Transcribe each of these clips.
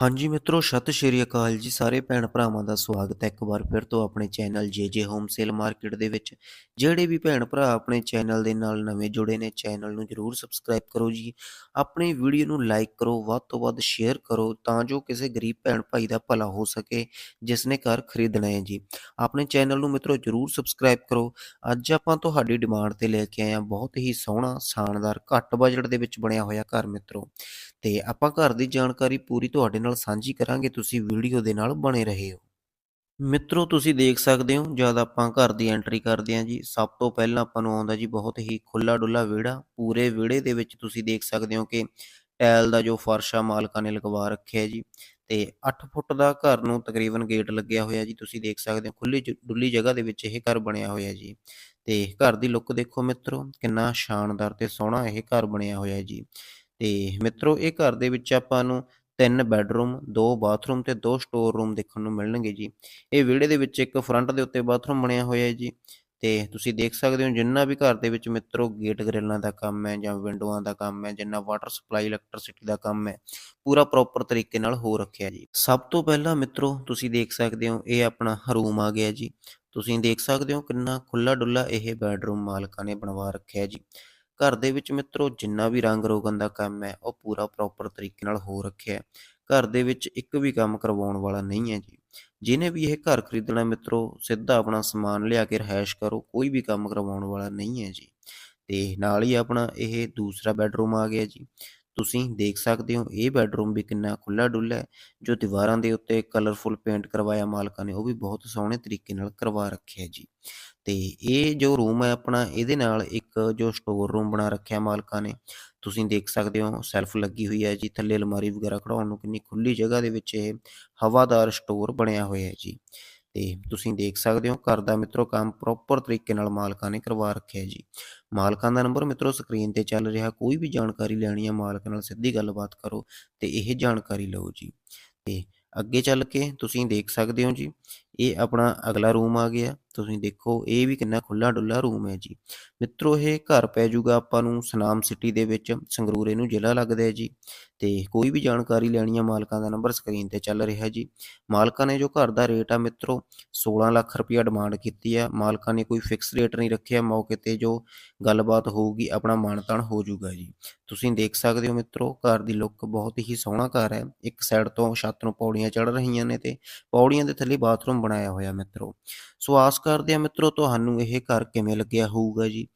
ਹਾਂਜੀ ਮਿੱਤਰੋ, ਸਤਿ ਸ਼੍ਰੀ ਅਕਾਲ ਜੀ। ਸਾਰੇ ਭੈਣ ਭਰਾਵਾਂ ਦਾ ਸਵਾਗਤ ਹੈ ਇੱਕ ਵਾਰ ਫਿਰ ਤੋਂ ਆਪਣੇ channel JJ home sale market ਦੇ ਵਿੱਚ। ਜਿਹੜੇ ਵੀ ਭੈਣ ਭਰਾ ਆਪਣੇ ਚੈਨਲ ਦੇ ਨਾਲ ਨਵੇਂ ਜੁੜੇ ਨੇ, ਚੈਨਲ ਨੂੰ ਜਰੂਰ ਸਬਸਕ੍ਰਾਈਬ ਕਰੋ ਜੀ। ਆਪਣੀ ਵੀਡੀਓ ਨੂੰ ਲਾਈਕ ਕਰੋ, ਵੱਧ ਤੋਂ ਵੱਧ ਸ਼ੇਅਰ ਕਰੋ ਤਾਂ ਜੋ ਕਿਸੇ ਗਰੀਬ ਭੈਣ ਭਾਈ ਦਾ ਭਲਾ ਹੋ ਸਕੇ, ਜਿਸ ਨੇ ਘਰ ਖਰੀਦਣਾ ਹੈ ਜੀ। ਆਪਣੇ ਚੈਨਲ ਨੂੰ ਮਿੱਤਰੋ, ਜਰੂਰ ਸਬਸਕ੍ਰਾਈਬ ਕਰੋ। ਅੱਜ ਆਪਾਂ ਤੁਹਾਡੀ ਡਿਮਾਂਡ ਤੇ ਲੈ ਕੇ ਆਏ ਹਾਂ ਬਹੁਤ ਹੀ ਸੋਹਣਾ, ਸ਼ਾਨਦਾਰ, ਘੱਟ ਬਜਟ ਦੇ ਵਿੱਚ ਬਣਿਆ ਹੋਇਆ ਘਰ ਮਿੱਤਰੋ। ਤੇ ਆਪਾਂ ਘਰ ਦੀ ਜਾਣਕਾਰੀ ਪੂਰੀ ਤੁਹਾਡੇ ਨਾਲ ਸਾਂਝੀ ਕਰਾਂਗੇ, ਤੁਸੀਂ ਵੀਡੀਓ ਦੇ ਨਾਲ ਬਣੇ ਰਹੋ। ਮਿੱਤਰੋ, ਤੁਸੀਂ ਦੇਖ ਸਕਦੇ ਹੋ, ਜਦ ਆਪਾਂ ਘਰ ਦੀ ਐਂਟਰੀ ਕਰਦੇ ਹਾਂ ਜੀ, ਸਭ ਤੋਂ ਪਹਿਲਾਂ ਆਪਾਂ ਨੂੰ ਆਉਂਦਾ ਜੀ ਬਹੁਤ ਹੀ ਖੁੱਲਾ ਡੁੱਲਾ ਵਿਹੜਾ। ਪੂਰੇ ਵਿਹੜੇ ਦੇ ਵਿੱਚ ਤੁਸੀਂ ਦੇਖ ਸਕਦੇ ਹੋ ਕਿ ਟਾਇਲ ਦਾ ਜੋ ਫਰਸ਼ ਮਾਲਕਾਂ ਨੇ ਲਗਵਾ ਰੱਖਿਆ ਜੀ। ਤੇ 8 ਫੁੱਟ ਦਾ ਘਰ ਨੂੰ ਤਕਰੀਬਨ ਗੇਟ ਲੱਗਿਆ ਹੋਇਆ ਜੀ, ਤੁਸੀਂ ਦੇਖ ਸਕਦੇ ਹੋ ਖੁੱਲੀ ਡੁੱਲੀ ਜਗ੍ਹਾ ਦੇ ਵਿੱਚ ਇਹ ਘਰ ਬਣਿਆ ਹੋਇਆ ਜੀ। ਤੇ ਘਰ ਦੀ ਲੁੱਕ ਦੇਖੋ ਮਿੱਤਰੋ, ਕਿੰਨਾ ਸ਼ਾਨਦਾਰ ਤੇ ਸੋਹਣਾ ਇਹ ਘਰ ਬਣਿਆ ਹੋਇਆ ਜੀ। ਤੇ ਮਿੱਤਰੋ, ਇਹ ਘਰ ਦੇ ਵਿੱਚ ਆਪਾਂ ਨੂੰ ਤਿੰਨ ਬੈੱਡਰੂਮ, ਦੋ ਬਾਥਰੂਮ ਤੇ ਦੋ ਸਟੋਰ ਰੂਮ ਦੇਖਣ ਨੂੰ ਮਿਲਣਗੇ ਜੀ। ਇਹ ਵਿਹੜੇ ਦੇ ਵਿੱਚ ਇੱਕ ਫਰੰਟ ਦੇ ਉੱਤੇ ਬਾਥਰੂਮ ਬਣਿਆ ਹੋਇਆ ਹੈ ਜੀ। ਤੇ ਤੁਸੀਂ ਦੇਖ ਸਕਦੇ ਹੋ ਜਿੰਨਾ ਵੀ ਘਰ ਦੇ ਵਿੱਚ ਮਿੱਤਰੋ ਗੇਟ ਗ੍ਰਿਲਾਂ ਦਾ ਕੰਮ ਹੈ ਜਾਂ ਵਿੰਡੋਆਂ ਦਾ ਕੰਮ ਹੈ, ਜਿੰਨਾ ਵਾਟਰ ਸਪਲਾਈ, ਇਲੈਕਟ੍ਰਿਸਿਟੀ ਦਾ ਕੰਮ ਹੈ, ਪੂਰਾ ਪ੍ਰੋਪਰ ਤਰੀਕੇ ਨਾਲ ਹੋ ਰੱਖਿਆ ਜੀ। ਸਭ ਤੋਂ ਪਹਿਲਾਂ ਮਿੱਤਰੋ ਤੁਸੀਂ ਦੇਖ ਸਕਦੇ ਹੋ ਇਹ ਆਪਣਾ ਰੂਮ ਆ ਗਿਆ ਜੀ। ਤੁਸੀਂ ਦੇਖ ਸਕਦੇ ਹੋ ਕਿੰਨਾ ਖੁੱਲਾ ਡੁੱਲਾ ਇਹ ਬੈਡਰੂਮ ਮਾਲਕਾਂ ਨੇ ਬਣਵਾ ਰੱਖਿਆ ਜੀ। ਘਰ ਦੇ ਵਿੱਚ ਮਿੱਤਰੋ, ਜਿੰਨਾ ਵੀ ਰੰਗ ਰੋਗਨ ਦਾ ਕੰਮ ਹੈ, ਉਹ ਪੂਰਾ ਪ੍ਰੋਪਰ ਤਰੀਕੇ ਨਾਲ ਹੋ ਰੱਖਿਆ ਹੈ। ਘਰ ਦੇ ਵਿੱਚ ਇੱਕ ਵੀ ਕੰਮ ਕਰਵਾਉਣ ਵਾਲਾ ਨਹੀਂ ਹੈ ਜੀ। ਜਿਨੇ ਵੀ ਇਹ ਘਰ ਖਰੀਦਣਾ ਮਿੱਤਰੋ, ਸਿੱਧਾ ਆਪਣਾ ਸਮਾਨ ਲਿਆ ਕੇ ਰਹਿائش ਕਰੋ, ਕੋਈ ਵੀ ਕੰਮ ਕਰਵਾਉਣ ਵਾਲਾ ਨਹੀਂ ਹੈ ਜੀ। ਤੇ ਨਾਲ ਹੀ ਆਪਣਾ ਇਹ ਦੂਸਰਾ ਬੈੱਡਰੂਮ ਆ ਗਿਆ ਜੀ। ਤੁਸੀਂ ਦੇਖ ਸਕਦੇ ਹੋ, ਇਹ ਬੈੱਡਰੂਮ ਵੀ ਕਿੰਨਾ ਖੁੱਲਾ ਡੁੱਲਾ ਹੈ, ਜੋ ਦੀਵਾਰਾਂ ਦੇ ਉੱਤੇ ਕਲਰਫੁਲ ਪੇਂਟ ਕਰਵਾਇਆ ਮਾਲਕਾਂ ਨੇ, ਉਹ ਵੀ ਬਹੁਤ ਸੋਹਣੇ ਤਰੀਕੇ ਨਾਲ ਕਰਵਾ ਰੱਖਿਆ ਜੀ। ਤੇ ਇਹ ਜੋ ਰੂਮ ਹੈ ਆਪਣਾ, ਇਹਦੇ ਨਾਲ ਇੱਕ ਜੋ ਸਟੋਰ ਰੂਮ ਬਣਾ ਰੱਖਿਆ ਮਾਲਕਾਂ ਨੇ, ਤੁਸੀਂ ਦੇਖ ਸਕਦੇ ਹੋ ਸੈਲਫ ਲੱਗੀ ਹੋਈ ਹੈ ਜੀ, ਥੱਲੇ ਅਲਮਾਰੀ ਵਗੈਰਾ ਖੜਾਉਣ ਨੂੰ ਕਿੰਨੀ ਖੁੱਲੀ ਜਗ੍ਹਾ ਦੇ ਵਿੱਚ ਇਹ ਹਵਾਦਾਰ ਸਟੋਰ ਬਣਿਆ ਹੋਇਆ ਹੈ ਜੀ। ਤੇ ਤੁਸੀਂ ਦੇਖ ਸਕਦੇ ਹੋ ਘਰ ਦਾ ਮਿੱਤਰੋ ਕੰਮ ਪ੍ਰੋਪਰ ਤਰੀਕੇ ਨਾਲ ਮਾਲਕਾਂ ਨੇ ਕਰਵਾ ਰੱਖਿਆ ਜੀ। ਮਾਲਕਾਂ ਦਾ ਨੰਬਰ ਮਿੱਤਰੋ ਸਕਰੀਨ ਤੇ ਚੱਲ ਰਿਹਾ, ਕੋਈ ਵੀ ਜਾਣਕਾਰੀ ਲੈਣੀ ਹੈ ਮਾਲਕ ਨਾਲ ਸਿੱਧੀ ਗੱਲਬਾਤ ਕਰੋ ਤੇ ਇਹ ਜਾਣਕਾਰੀ ਲਓ ਜੀ। ਤੇ ਅੱਗੇ ਚੱਲ ਕੇ ਤੁਸੀਂ ਦੇਖ ਸਕਦੇ ਹੋ ਜੀ ਇਹ ਆਪਣਾ ਅਗਲਾ ਰੂਮ ਆ ਗਿਆ। ਤੁਸੀਂ ਦੇਖੋ, ਇਹ ਵੀ ਕਿੰਨਾ ਖੁੱਲਾ ਡੁੱਲਾ ਰੂਮ ਹੈ ਜੀ। ਮਿੱਤਰੋ, ਇਹ ਘਰ ਪੈ ਜਾਊਗਾ ਆਪਾਂ ਨੂੰ ਸਨਾਮ ਸਿਟੀ ਦੇ ਵਿੱਚ, ਸੰਗਰੂਰ ਇਹਨੂੰ ਜ਼ਿਲ੍ਹਾ ਲੱਗਦਾ ਹੈ ਜੀ। ਤੇ ਕੋਈ ਵੀ ਜਾਣਕਾਰੀ ਲੈਣੀ ਹੈ ਮਾਲਕਾਂ ਦਾ ਨੰਬਰ ਸਕਰੀਨ ਤੇ ਚੱਲ ਰਿਹਾ ਜੀ। ਮਾਲਕਾਂ ਨੇ ਜੋ ਘਰ ਦਾ ਰੇਟ ਆ ਮਿੱਤਰੋ 16 ਲੱਖ ਰੁਪਇਆ ਡਿਮਾਂਡ ਕੀਤੀ ਆ। ਮਾਲਕਾਂ ਨੇ ਕੋਈ ਫਿਕਸ ਰੇਟ ਨਹੀਂ ਰੱਖਿਆ। ਮੌਕੇ ਤੇ ਜੋ ਗੱਲਬਾਤ ਹੋਊਗੀ, ਆਪਣਾ ਮਾਨਤਾਨ ਹੋ ਜਾਊਗਾ ਜੀ। ਤੁਸੀਂ ਦੇਖ ਸਕਦੇ ਹੋ ਮਿੱਤਰੋ, ਘਰ ਦੀ ਲੁੱਕ ਬਹੁਤ ਹੀ ਸੋਹਣਾ ਘਰ ਹੈ। ਇੱਕ ਸਾਈਡ ਤੋਂ ਛੱਤ ਨੂੰ ਪੌੜੀਆਂ ਚੜ ਰਹੀਆਂ ਨੇ ਤੇ ਪੌੜੀਆਂ ਦੇ ਥੱਲੇ ਬਾਥਰੂਮ ਬਣਾਇਆ ਹੋਇਆ ਮਿੱਤਰੋ। ਸੋ ਆਸ ਕਰਦੇ ਆ ਮਿੱਤਰੋ, ਤੁਹਾਨੂੰ ਇਹ ਘਰ ਕਿਵੇਂ ਲੱਗਿਆ ਹੋਊਗਾ ਜੀ?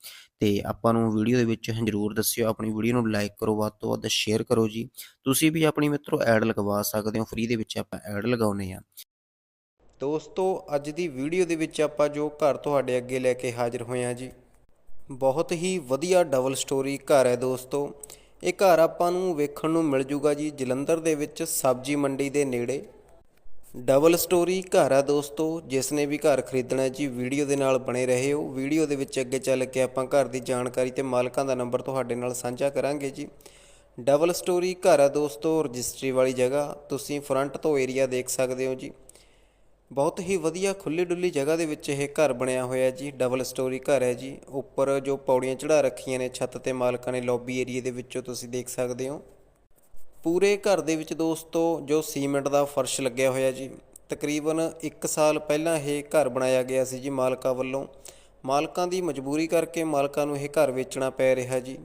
ਤੇ ਆਪਾਂ ਨੂੰ ਵੀਡੀਓ ਦੇ ਵਿੱਚ ਜਰੂਰ ਦੱਸਿਓ, ਆਪਣੀ ਵੀਡੀਓ ਨੂੰ ਲਾਈਕ ਕਰੋ, ਵੱਧ ਤੋਂ ਵੱਧ ਸ਼ੇਅਰ ਕਰੋ ਜੀ। ਤੁਸੀਂ ਵੀ ਆਪਣੀ ਮਿੱਤਰੋ ਐਡ ਲਗਵਾ ਸਕਦੇ ਹੋ ਫ੍ਰੀ ਦੇ ਵਿੱਚ ਆਪਾਂ ਐਡ ਲਗਾਉਨੇ ਆ ਦੋਸਤੋ, ਅੱਜ ਦੀ ਵੀਡੀਓ ਦੇ ਵਿੱਚ ਆਪਾਂ ਜੋ ਘਰ ਤੁਹਾਡੇ ਅੱਗੇ ਲੈ ਕੇ ਹਾਜ਼ਰ ਹੋਏ ਹਾਂ ਜੀ, ਬਹੁਤ ਹੀ ਵਧੀਆ ਡਬਲ ਸਟੋਰੀ ਘਰ ਹੈ ਦੋਸਤੋ। ਇਹ ਘਰ ਆਪਾਂ ਨੂੰ ਵੇਖਣ ਨੂੰ ਮਿਲ ਜੂਗਾ ਜੀ ਜਲੰਧਰ ਦੇ ਵਿੱਚ ਸਬਜ਼ੀ ਮੰਡੀ ਦੇ ਨੇੜੇ। ਡਬਲ ਸਟੋਰੀ ਘਰ ਆ ਦੋਸਤੋ, ਜਿਸ ਨੇ ਵੀ ਘਰ ਖਰੀਦਣਾ ਜੀ, ਵੀਡੀਓ ਦੇ ਨਾਲ ਬਣੇ ਰਹੇ। ਹੋ ਵੀਡੀਓ ਦੇ ਵਿੱਚ ਅੱਗੇ ਚੱਲ ਕੇ ਆਪਾਂ ਘਰ ਦੀ ਜਾਣਕਾਰੀ ਤੇ ਮਾਲਕਾਂ ਦਾ ਨੰਬਰ ਤੁਹਾਡੇ ਨਾਲ ਸਾਂਝਾ ਕਰਾਂਗੇ ਜੀ। ਡਬਲ ਸਟੋਰੀ ਘਰ ਆ ਦੋਸਤੋ, ਰਜਿਸਟਰੀ ਵਾਲੀ ਜਗ੍ਹਾ, ਤੁਸੀਂ ਫਰੰਟ ਤੋਂ ਏਰੀਆ ਦੇਖ ਸਕਦੇ ਹੋ ਜੀ। ਬਹੁਤ ਹੀ ਵਧੀਆ ਖੁੱਲੀ ਡੁੱਲੀ ਜਗ੍ਹਾ ਦੇ ਵਿੱਚ ਇਹ ਘਰ ਬਣਿਆ ਹੋਇਆ ਜੀ, ਡਬਲ ਸਟੋਰੀ ਘਰ ਹੈ ਜੀ। ਉੱਪਰ ਜੋ ਪੌੜੀਆਂ ਚੜਾ ਰੱਖੀਆਂ ਨੇ, ਛੱਤ ਤੇ ਮਾਲਕਾਂ ਨੇ ਲੌਬੀ ਏਰੀਏ ਦੇ ਵਿੱਚੋਂ ਤੁਸੀਂ ਦੇਖ ਸਕਦੇ ਹੋ। ਪੂਰੇ ਘਰ ਦੇ ਵਿੱਚ ਦੋਸਤੋ, ਜੋ ਸੀਮੈਂਟ ਦਾ ਫਰਸ਼ ਲੱਗਿਆ ਹੋਇਆ ਜੀ, ਤਕਰੀਬਨ 1 ਸਾਲ ਪਹਿਲਾਂ ਇਹ ਘਰ ਬਣਾਇਆ ਗਿਆ ਸੀ ਜੀ ਮਾਲਕਾਂ ਵੱਲੋਂ। ਮਾਲਕਾਂ ਦੀ ਮਜਬੂਰੀ ਕਰਕੇ ਮਾਲਕਾਂ ਨੂੰ ਇਹ ਘਰ ਵੇਚਣਾ ਪੈ ਰਿਹਾ ਜੀ।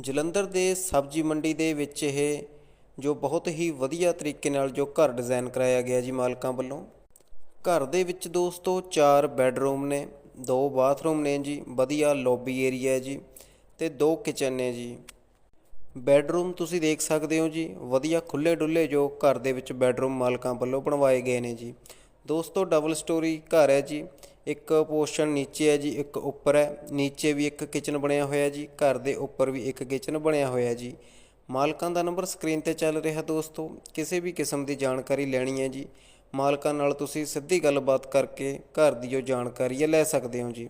ਜਲੰਧਰ ਦੇ ਸਬਜ਼ੀ ਮੰਡੀ ਦੇ ਵਿੱਚ ਇਹ ਜੋ ਬਹੁਤ ਹੀ ਵਧੀਆ ਤਰੀਕੇ ਨਾਲ ਜੋ ਘਰ ਡਿਜ਼ਾਈਨ ਕਰਾਇਆ ਗਿਆ ਜੀ ਮਾਲਕਾਂ ਵੱਲੋਂ। ਘਰ ਦੇ ਵਿੱਚ ਦੋਸਤੋ 4 ਬੈੱਡਰੂਮ ਨੇ, ਦੋ ਬਾਥਰੂਮ ਨੇ ਜੀ, ਵਧੀਆ ਲੌਬੀ ਏਰੀਆ ਹੈ ਜੀ, ਤੇ ਦੋ ਕਿਚਨ ਨੇ ਜੀ। ਬੈੱਡਰੂਮ ਤੁਸੀਂ ਦੇਖ ਸਕਦੇ ਹੋ ਜੀ। ਵਧੀਆ ਖੁੱਲੇ ਡੁੱਲੇ ਜੋ ਘਰ ਦੇ ਵਿੱਚ ਬੈੱਡਰੂਮ ਮਾਲਕਾਂ ਵੱਲੋਂ ਬਣਵਾਏ ਗਏ ਨੇ ਜੀ। ਦੋਸਤੋ ਡਬਲ ਸਟੋਰੀ ਘਰ ਹੈ ਜੀ। ਇੱਕ ਪੋਰਸ਼ਨ ਨੀਚੇ ਹੈ ਜੀ, ਇੱਕ ਉੱਪਰ ਹੈ। ਨੀਚੇ ਵੀ ਇੱਕ ਕਿਚਨ ਬਣਿਆ ਹੋਇਆ ਜੀ। ਘਰ ਦੇ ਉੱਪਰ ਵੀ ਇੱਕ ਕਿਚਨ ਬਣਿਆ ਹੋਇਆ ਜੀ। ਮਾਲਕਾਂ ਦਾ ਨੰਬਰ ਸਕਰੀਨ ਤੇ ਚੱਲ ਰਿਹਾ ਦੋਸਤੋ। ਕਿਸੇ ਵੀ ਕਿਸਮ ਦੀ ਜਾਣਕਾਰੀ ਲੈਣੀ ਹੈ ਜੀ। ਮਾਲਕਾਂ ਨਾਲ ਤੁਸੀਂ ਸਿੱਧੀ ਗੱਲਬਾਤ ਕਰਕੇ ਘਰ ਦੀ ਜੋ ਜਾਣਕਾਰੀ ਹੈ ਲੈ ਸਕਦੇ ਹੋ ਜੀ।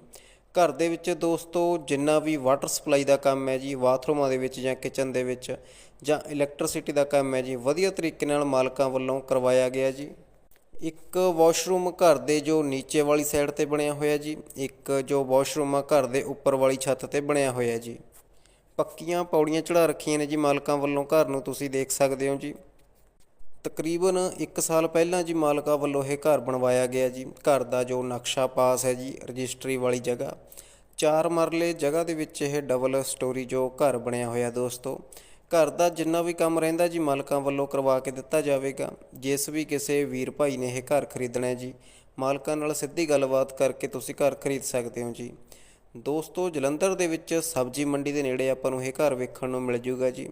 ਘਰ ਦੇ ਵਿੱਚ ਦੋਸਤੋ, ਜਿੰਨਾ ਵੀ ਵਾਟਰ ਸਪਲਾਈ ਦਾ ਕੰਮ ਹੈ ਜੀ, ਬਾਥਰੂਮਾਂ ਦੇ ਵਿੱਚ ਜਾਂ ਕਿਚਨ ਦੇ ਵਿੱਚ ਜਾਂ ਇਲੈਕਟ੍ਰਿਸਿਟੀ ਦਾ ਕੰਮ ਹੈ ਜੀ, ਵਧੀਆ ਤਰੀਕੇ ਨਾਲ ਮਾਲਕਾਂ ਵੱਲੋਂ ਕਰਵਾਇਆ ਗਿਆ ਜੀ। ਇੱਕ ਵਾਸ਼ਰੂਮ ਘਰ ਦੇ ਜੋ ਨੀਚੇ ਵਾਲੀ ਸਾਈਡ ਤੇ ਬਣਿਆ ਹੋਇਆ ਜੀ, ਇੱਕ ਜੋ ਵਾਸ਼ਰੂਮ ਆ ਘਰ ਦੇ ਉੱਪਰ ਵਾਲੀ ਛੱਤ ਤੇ ਬਣਿਆ ਹੋਇਆ ਜੀ। ਪੱਕੀਆਂ ਪੌੜੀਆਂ ਚੜਾ ਰੱਖੀਆਂ ਨੇ ਜੀ ਮਾਲਕਾਂ ਵੱਲੋਂ, ਘਰ ਨੂੰ ਤੁਸੀਂ ਦੇਖ ਸਕਦੇ ਹੋ ਜੀ। ਤਕਰੀਬਨ 1 ਸਾਲ ਪਹਿਲਾਂ ਜੀ ਮਾਲਕਾ ਵੱਲੋਂ ਇਹ ਘਰ ਬਣਵਾਇਆ ਗਿਆ ਜੀ। ਘਰ ਦਾ ਜੋ ਨਕਸ਼ਾ ਪਾਸ ਹੈ ਜੀ, ਰਜਿਸਟਰੀ ਵਾਲੀ ਜਗ੍ਹਾ। ਚਾਰ ਮਰਲੇ ਜਗ੍ਹਾ ਦੇ ਵਿੱਚ ਇਹ ਡਬਲ ਸਟੋਰੀ ਜੋ ਘਰ ਬਣਿਆ ਹੋਇਆ ਦੋਸਤੋ। ਘਰ ਦਾ ਜਿੰਨਾ ਵੀ ਕੰਮ ਰਹਿੰਦਾ ਜੀ ਮਾਲਕਾਂ ਵੱਲੋਂ ਕਰਵਾ ਕੇ ਦਿੱਤਾ ਜਾਵੇਗਾ। ਜਿਸ ਵੀ ਕਿਸੇ ਵੀਰ ਭਾਈ ਨੇ ਇਹ ਘਰ ਖਰੀਦਣਾ ਹੈ ਜੀ, ਮਾਲਕਾਂ ਨਾਲ ਸਿੱਧੀ ਗੱਲਬਾਤ ਕਰਕੇ ਤੁਸੀਂ ਘਰ ਖਰੀਦ ਸਕਦੇ ਹੋ ਜੀ। ਦੋਸਤੋ ਜਲੰਧਰ ਦੇ ਵਿੱਚ ਸਬਜ਼ੀ ਮੰਡੀ ਦੇ ਨੇੜੇ ਆਪਾਂ ਨੂੰ ਇਹ ਘਰ ਵੇਖਣ ਨੂੰ ਮਿਲ ਜੂਗਾ ਜੀ।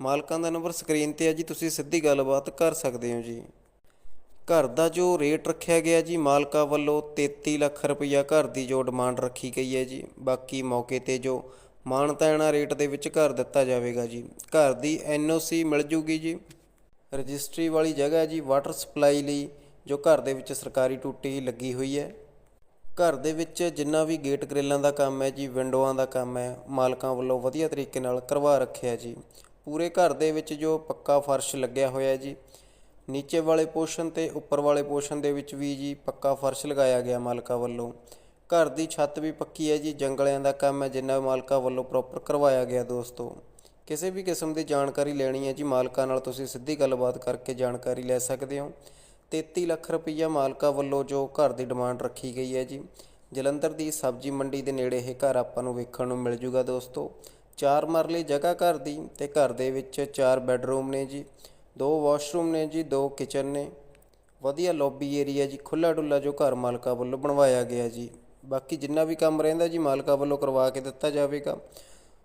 ਮਾਲਕਾਂ ਦਾ ਨੰਬਰ ਸਕਰੀਨ ਤੇ ਹੈ ਜੀ, ਤੁਸੀਂ ਸਿੱਧੀ ਗੱਲਬਾਤ ਕਰ ਸਕਦੇ ਹੋ ਜੀ। ਘਰ ਦਾ ਜੋ ਰੇਟ ਰੱਖਿਆ ਗਿਆ ਜੀ, ਮਾਲਕਾ ਵੱਲੋਂ 33 ਲੱਖ ਰੁਪਈਆ ਘਰ ਦੀ ਜੋ ਡਿਮਾਂਡ ਰੱਖੀ ਗਈ ਹੈ ਜੀ। ਬਾਕੀ ਮੌਕੇ ਤੇ ਜੋ ਮਾਨਤਾਣਾ ਰੇਟ ਦੇ ਵਿੱਚ ਘਰ ਦਿੱਤਾ ਜਾਵੇਗਾ ਜੀ। ਘਰ ਦੀ ਐਨਓਸੀ ਮਿਲ ਜੂਗੀ ਜੀ। ਰਜਿਸਟਰੀ ਵਾਲੀ ਜਗ੍ਹਾ ਹੈ ਜੀ, ਵਾਟਰ ਸਪਲਾਈ ਲਈ, ਜੋ ਘਰ ਦੇ ਵਿੱਚ ਸਰਕਾਰੀ ਟੂਟੀ ਲੱਗੀ ਹੋਈ ਹੈ। ਘਰ ਦੇ ਵਿੱਚ ਜਿੰਨਾ ਵੀ ਗੇਟ ਗ੍ਰਿਲਾਂ ਦਾ ਕੰਮ ਹੈ ਜੀ, ਵਿੰਡੋਆਂ ਦਾ ਕੰਮ ਹੈ, ਮਾਲਕਾਂ ਵੱਲੋਂ ਵਧੀਆ ਤਰੀਕੇ ਨਾਲ ਕਰਵਾ ਰੱਖਿਆ ਜੀ। ਪੂਰੇ ਘਰ ਦੇ ਵਿੱਚ ਜੋ ਪੱਕਾ ਫਰਸ਼ ਲੱਗਿਆ ਹੋਇਆ ਜੀ। ਨੀਚੇ ਵਾਲੇ ਪੋਰਸ਼ਨ ਤੇ ਉੱਪਰ ਵਾਲੇ ਪੋਰਸ਼ਨ ਦੇ ਵਿੱਚ ਵੀ ਜੀ ਪੱਕਾ ਫਰਸ਼ ਲਗਾਇਆ ਗਿਆ ਮਾਲਕਾਂ ਵੱਲੋਂ। ਘਰ ਦੀ ਛੱਤ ਵੀ ਪੱਕੀ ਹੈ ਜੀ, ਜੰਗਲਿਆਂ ਦਾ ਕੰਮ ਹੈ ਜਿੰਨਾ ਮਾਲਕਾਂ ਵੱਲੋਂ ਪ੍ਰੋਪਰ ਕਰਵਾਇਆ ਗਿਆ ਦੋਸਤੋ। ਕਿਸੇ ਵੀ ਕਿਸਮ ਦੀ ਜਾਣਕਾਰੀ ਲੈਣੀ ਹੈ ਜੀ ਮਾਲਕਾਂ ਨਾਲ ਤੁਸੀਂ ਸਿੱਧੀ ਗੱਲਬਾਤ ਕਰਕੇ ਜਾਣਕਾਰੀ ਲੈ ਸਕਦੇ ਹੋ। 33 ਲੱਖ ਰੁਪਈਆ ਮਾਲਕਾਂ ਵੱਲੋਂ ਜੋ ਘਰ ਦੀ ਡਿਮਾਂਡ ਰੱਖੀ ਗਈ ਹੈ ਜੀ। ਜਲੰਧਰ ਦੀ ਸਬਜ਼ੀ ਮੰਡੀ ਦੇ ਨੇੜੇ ਇਹ ਘਰ ਆਪਾਂ ਨੂੰ ਵੇਖਣ ਨੂੰ ਮਿਲ ਜੂਗਾ ਦੋਸਤੋ। ਚਾਰ ਮਰਲੇ ਜਗ੍ਹਾ ਘਰ ਦੀ ਤੇ ਘਰ ਦੇ ਵਿੱਚ ਚਾਰ ਬੈੱਡਰੂਮ ਨੇ ਜੀ, ਦੋ ਵਾਸ਼ਰੂਮ ਨੇ ਜੀ, ਦੋ ਕਿਚਨ ਨੇ। ਵਧੀਆ ਲੌਬੀ ਏਰੀਆ ਜੀ ਖੁੱਲਾ ਡੁੱਲਾ ਜੋ ਘਰ ਮਾਲਕਾ ਵੱਲੋਂ ਬਣਵਾਇਆ ਗਿਆ ਜੀ। ਬਾਕੀ ਜਿੰਨਾ ਵੀ ਕੰਮ ਰਹਿੰਦਾ ਜੀ, ਮਾਲਕਾ ਵੱਲੋਂ ਕਰਵਾ ਕੇ ਦਿੱਤਾ ਜਾਵੇਗਾ।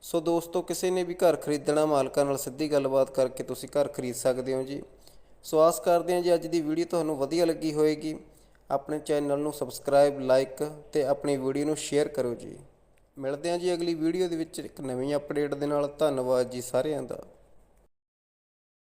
ਸੋ ਦੋਸਤੋ, ਕਿਸੇ ਨੇ ਵੀ ਘਰ ਖਰੀਦਣਾ, ਮਾਲਕਾਂ ਨਾਲ ਸਿੱਧੀ ਗੱਲਬਾਤ ਕਰਕੇ ਤੁਸੀਂ ਘਰ ਖਰੀਦ ਸਕਦੇ ਹੋ ਜੀ। ਸੋ ਆਸ ਕਰਦੇ ਹਾਂ ਜੀ, ਅੱਜ ਦੀ ਵੀਡੀਓ ਤੁਹਾਨੂੰ ਵਧੀਆ ਲੱਗੀ ਹੋਵੇਗੀ ਆਪਣੇ ਚੈਨਲ ਨੂੰ ਸਬਸਕ੍ਰਾਈਬ ਲਾਈਕ ਤੇ ਆਪਣੀ ਵੀਡੀਓ ਨੂੰ ਸ਼ੇਅਰ ਕਰੋ ਜੀ। ਮਿਲਦੇ ਹਾਂ ਜੀ ਅਗਲੀ ਵੀਡੀਓ ਦੇ ਵਿੱਚ ਇੱਕ ਨਵੀਂ ਅਪਡੇਟ ਦੇ ਨਾਲ। ਧੰਨਵਾਦ ਜੀ ਸਾਰਿਆਂ ਦਾ।